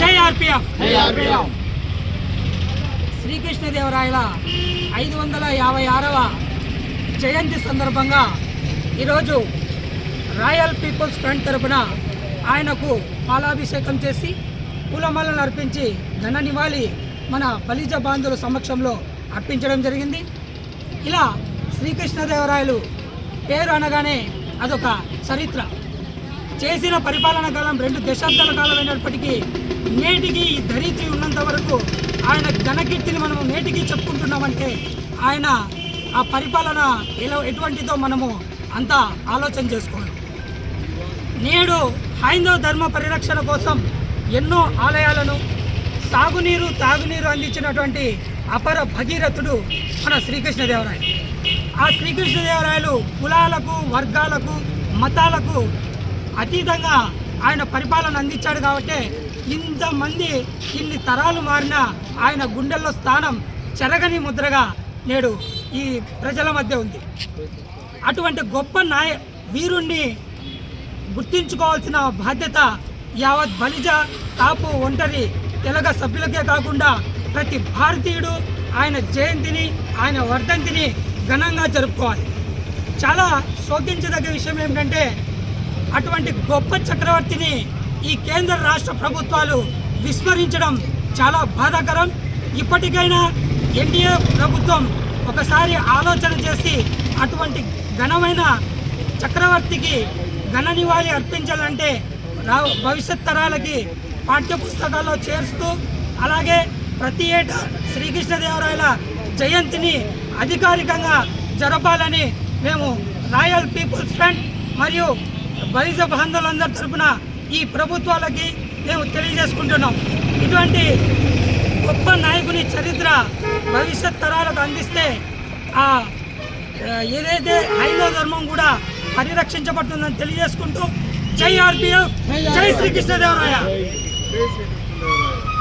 జై ఆర్పిఎఫ్. శ్రీకృష్ణదేవరాయల ఐదు వందల యాభై ఆరవ జయంతి సందర్భంగా ఈరోజు రాయల్ పీపుల్స్ ఫ్రంట్ తరపున ఆయనకు పాలాభిషేకం చేసి పూలమాలను అర్పించి ఘన నివాళి మన బలిజ బాంధుల సమక్షంలో అర్పించడం జరిగింది. ఇలా శ్రీకృష్ణదేవరాయలు పేరు అనగానే అదొక చరిత్ర. చేసిన పరిపాలన కాలం రెండు దశాబ్దాల కాలం అయినప్పటికీ నేటికి ఈ ధరిత్రి ఉన్నంత వరకు ఆయన ఘనకీర్తిని మనము నేటికి చెప్పుకుంటున్నామంటే ఆయన ఆ పరిపాలన ఎలా ఎటువంటిదో మనము అంతా ఆలోచన చేసుకోవాలి. నేడు హైందవ ధర్మ పరిరక్షణ కోసం ఎన్నో ఆలయాలను సాగునీరు తాగునీరు అందించినటువంటి అపర భగీరథుడు మన శ్రీకృష్ణదేవరాయలు. ఆ శ్రీకృష్ణదేవరాయలు కులాలకు వర్గాలకు మతాలకు అతీతంగా ఆయన పరిపాలన అందించాడు కాబట్టి ఇంతమంది ఇన్ని తరాలు మారిన ఆయన గుండెల్లో స్థానం చెరగని ముద్రగా నేడు ఈ ప్రజల మధ్య ఉంది. అటువంటి గొప్ప నాయ వీరుణ్ణి గుర్తించుకోవాల్సిన బాధ్యత యావత్ బలిజ కాపు ఒంటరి తెలగ సభ్యులకే కాకుండా ప్రతి భారతీయుడు ఆయన జయంతిని ఆయన వర్ధంతిని ఘనంగా జరుపుకోవాలి. చాలా శోకించదగ్గ విషయం ఏమిటంటే అటువంటి గొప్ప చక్రవర్తిని ఈ కేంద్ర రాష్ట్ర ప్రభుత్వాలు విస్మరించడం చాలా బాధాకరం. ఇప్పటికైనా ఎన్డీఏ ప్రభుత్వం ఒకసారి ఆలోచన చేసి అటువంటి ఘనమైన చక్రవర్తికి ఘన నివాళి అర్పించాలంటే రా భవిష్యత్ తరాలకి పాఠ్య పుస్తకాల్లో చేరుస్తూ అలాగే ప్రతి ఏటా శ్రీకృష్ణదేవరాయల జయంతిని అధికారికంగా జరపాలని మేము రాయల్ పీపుల్స్ ఫ్రంట్ మరియు బలిజ బంధువులందరి తరపున ఈ ప్రభుత్వాలకి మేము తెలియజేసుకుంటున్నాం. ఇటువంటి గొప్ప నాయకుని చరిత్ర భవిష్యత్ తరాలకు అందిస్తే ఆ ఆ, ఏదైతే హైందవ ధర్మం కూడా పరిరక్షించబడుతుందని తెలియజేసుకుంటూ జై ఆర్పిఎఫ్ జై శ్రీకృష్ణదేవరాయ